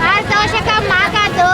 పారితోషికం. మాకద్దు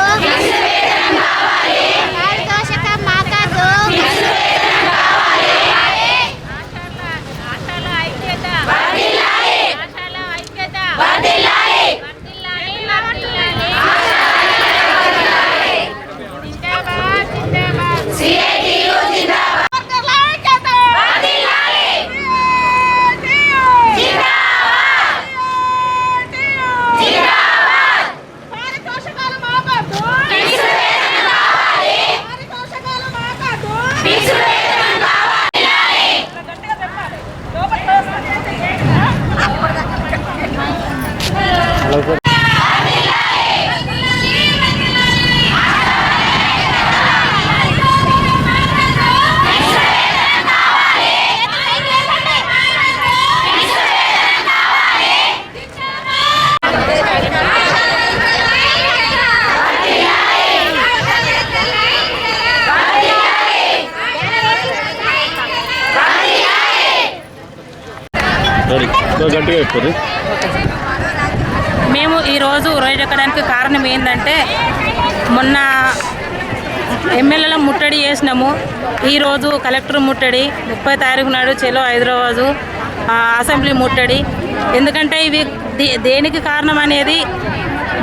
మేము ఈరోజు రోజు ఎక్కడానికి కారణం ఏంటంటే మొన్న ఎమ్మెల్యేల ముట్టడి చేసినాము. ఈరోజు కలెక్టర్ ముట్టడి ముప్పై తారీఖు నాడు చెలో హైదరాబాదు అసెంబ్లీ ముట్టడి. ఎందుకంటే ఇవి దేనికి కారణం అనేది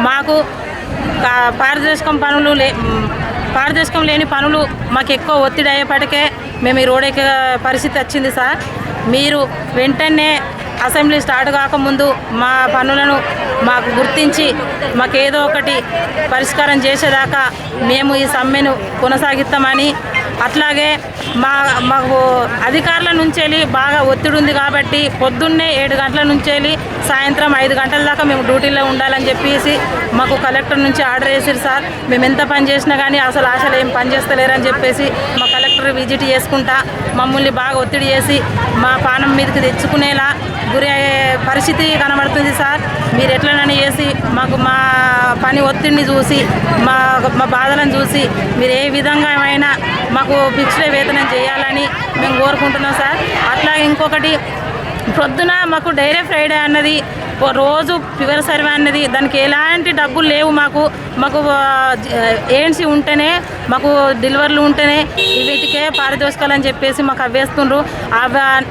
మాకు పారదర్శకం పనులు లే పారదర్శకం లేని పనులు మాకు ఎక్కువ ఒత్తిడి అయ్యేపటికే మేము ఈ రోడ్ ఎక్కే పరిస్థితి వచ్చింది సార్. మీరు వెంటనే అసెంబ్లీ స్టార్ట్ కాకముందు మా పనులను మాకు గుర్తించి మాకు ఏదో ఒకటి పరిష్కారం చేసేదాకా మేము ఈ సమ్మెను కొనసాగిస్తామని అట్లాగే మా మాకు అధికారుల నుంచి వెళ్ళి బాగా ఒత్తిడి ఉంది కాబట్టి పొద్దున్నే ఏడు గంటల నుంచి వెళ్ళి సాయంత్రం ఐదు గంటల దాకా మేము డ్యూటీలో ఉండాలని చెప్పేసి మాకు కలెక్టర్ నుంచి ఆర్డర్ వేసారు సార్. మేము ఎంత పని చేసినా కానీ అసలు ఆశలు ఏం పని చేస్తలేరని చెప్పేసి మా కలెక్టర్ విజిట్ చేసుకుంటా మమ్మల్ని బాగా ఒత్తిడి చేసి మా పానం మీదకి తెచ్చుకునేలా గురి పరిస్థితి కనబడుతుంది సార్. మీరు ఎట్లనని చేసి మాకు మా పని ఒత్తిడిని చూసి మా మా బాధలను చూసి మీరు ఏ విధంగా అయినా మాకు ఫిక్స్డ్ వేతనం చేయాలని మేము కోరుకుంటున్నాం సార్. అట్లాగే ఇంకొకటి ప్రొద్దున మాకు డైరీ ఫ్రైడే అన్నది రోజు ఫివర్ సర్వే అన్నది. దానికి ఎలాంటి డబ్బులు లేవు మాకు. మాకు ఏఎన్సీ ఉంటేనే మాకు డెలివర్లు ఉంటేనే వీటికే పారితోషికాలని చెప్పేసి మాకు అవి వేస్తుండ్రు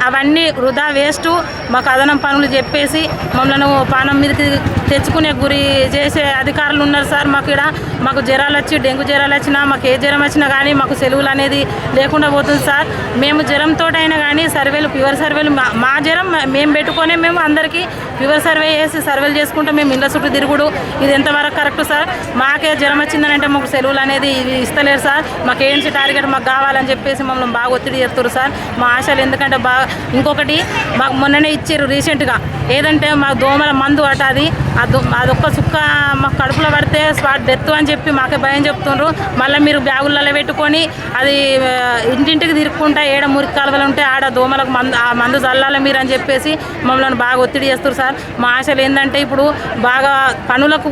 అవన్నీ వృధా వేస్ట్. మాకు అదనం పనులు చెప్పేసి మమ్మల్ని పానం మీదకి తెచ్చుకునే గురి చేసే అధికారులు ఉన్నారు సార్ మాకు ఇక్కడ. మాకు జ్వరాలు వచ్చి డెంగ్యూ జ్వరాలు వచ్చినా మాకు ఏ జ్వరం వచ్చినా కానీ మాకు సెలవులు అనేది లేకుండా పోతుంది సార్. మేము జ్వరంతో అయినా కానీ సర్వేలు ప్యూర్ సర్వేలు మా- మా జ్వరం మేము పెట్టుకొని మేము అందరికీ ప్యూర్ సర్వే చేసి సర్వేలు చేసుకుంటే మేము ఇళ్ళ చుట్టూ తిరుగుడు. ఇది ఎంతవరకు కరెక్ట్ సార్? మాకే జ్వరం వచ్చిందని అంటే మాకు సెలవులు అనేది ఇది ఇస్తలేరు సార్. మాకు ఏంటి టార్గెట్ మాకు కావాలని చెప్పేసి మమ్మల్ని బాగా ఒత్తిడి చేస్తారు సార్. మా ఆశలు ఎందుకంటే బాగా ఇంకొకటి మాకు మొన్ననే ఇచ్చారు రీసెంట్గా. ఏదంటే మా దోమల మందు అట అది. అది అదొక్క చుక్క మాకు కడుపులో పడితే స్పాట్ డెత్ అని చెప్పి మాకే భయం చెప్తుండ్రు. మళ్ళీ మీరు బ్యాగులలో పెట్టుకొని అది ఇంటింటికి తిరుక్కుంటా ఏడ మురికి కాలువలు ఉంటే ఆడ దోమలకు మందు ఆ మందు చల్లాలి మీరు అని చెప్పేసి మమ్మల్ని బాగా ఒత్తిడి చేస్తారు సార్. మా ఆశలు ఏంటంటే ఇప్పుడు బాగా పనులకు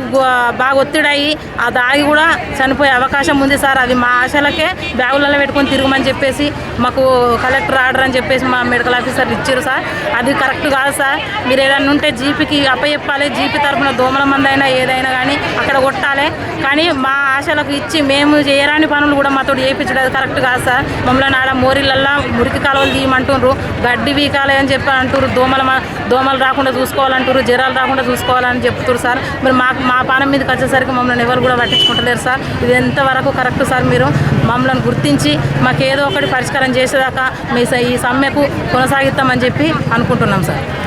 బాగా ఒత్తిడి అయ్యి ఆ దాగి కూడా చనిపోయే అవకాశం ఉంది సార్. అది మా ఆశలకే బ్యాగులలో పెట్టుకొని తిరగమని చెప్పేసి మాకు కలెక్టర్ ఆర్డర్ అని చెప్పేసి మా మెడికల్ ఆఫీసర్ ఇచ్చారు సార్. అది కరెక్ట్ కాదు సార్. మీరు ఏదైనా ఉంటే జీపీకి అప్పచెప్పాలి జీపీ తరఫున దోమల మందైనా ఏదైనా కానీ అక్కడ కొట్టాలి. కానీ మా ఆశలకు ఇచ్చి మేము చేయరాని పనులు కూడా మాతో చేయించడం కరెక్ట్ కాదు సార్. మమ్మల్ని ఆడ మోరిలల్లా మురికి కాలువలు తీయమంటుండ్రు. గడ్డి వీకాలి అని చెప్పి అంటారు దోమల మ- దోమలు రాకుండా చూసుకోవాలంటారు జ్వరాలు రాకుండా చూసుకోవాలని చెప్తున్నారు సార్. మీరు మాకు మా పానం మీదకి వచ్చేసరికి మమ్మల్ని ఎవరు కూడా పట్టించుకుంటలేరు సార్. ఇది ఎంతవరకు కరెక్ట్ సార్ మీరు? మమ్మల్ని గుర్తించి మాకు ఏదో ఒకటి పరిష్కారం చేసేదాకా మీ ఈ సమ్మెకు కొనసాగిస్తామని చెప్పి అనుకుంటున్నాం సార్.